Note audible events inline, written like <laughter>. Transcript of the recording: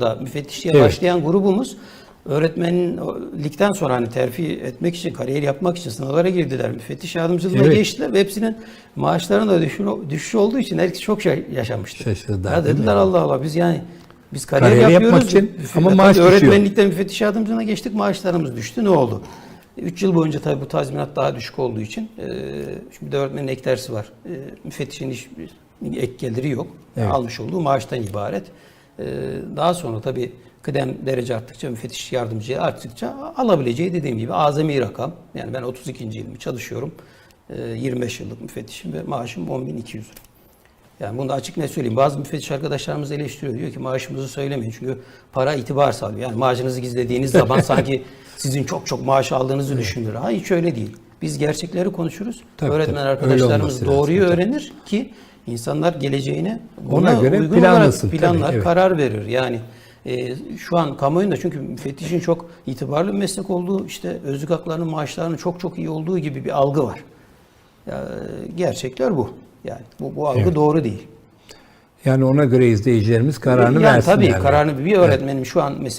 da müfettişliğe Evet. başlayan grubumuz öğretmenlikten sonra hani terfi etmek için, kariyer yapmak için sınavlara girdiler. Müfettiş yardımcılığına Evet. geçtiler ve hepsinin maaşlarında düşüş, düşüş olduğu için herkes çok şey yaşamıştı. Şaşırdılar, Ya dediler Allah Allah biz yani biz kariyer, Kariyer yapmak yapıyoruz. için ama maaş düşüyor. Öğretmenlikten müfettiş yardımcılığına geçtik maaşlarımız düştü. Ne oldu? 3 yıl boyunca tabii bu tazminat daha düşük olduğu için e, şimdi de öğretmenin ek dersi var. E, müfettişin iş, ek geliri yok. Evet. Almış olduğu maaştan ibaret. E, daha sonra tabii kıdem derece arttıkça, müfettiş yardımcıya arttıkça alabileceği dediğim gibi azami rakam. Yani ben 32. yılımı çalışıyorum. E, 25 yıllık müfettişim ve maaşım 10.200 lira. Yani bunu açık ne söyleyeyim. Bazı müfettiş arkadaşlarımız eleştiriyor. Diyor ki maaşımızı söylemeyin. Çünkü para itibar sağlıyor. Yani maaşınızı gizlediğiniz zaman <laughs> sanki sizin çok çok maaş aldığınızı düşünülür. Ha hiç öyle değil. Biz gerçekleri konuşuruz. Tabii, Öğretmen tabii. Arkadaşlarımız doğruyu lazım, öğrenir ki insanlar geleceğine Ona göre uygun planlasın, olarak planlar, tabii, evet. karar verir. Yani e, şu an kamuoyunda çünkü müfettişin çok itibarlı bir meslek olduğu, işte özlük haklarının maaşlarının çok çok iyi olduğu gibi bir algı var. Ya, gerçekler bu. Yani bu, bu algı Evet. doğru değil. Yani ona göre izleyicilerimiz kararını yani versinler. tabii kararını bir öğretmenim şu an mesela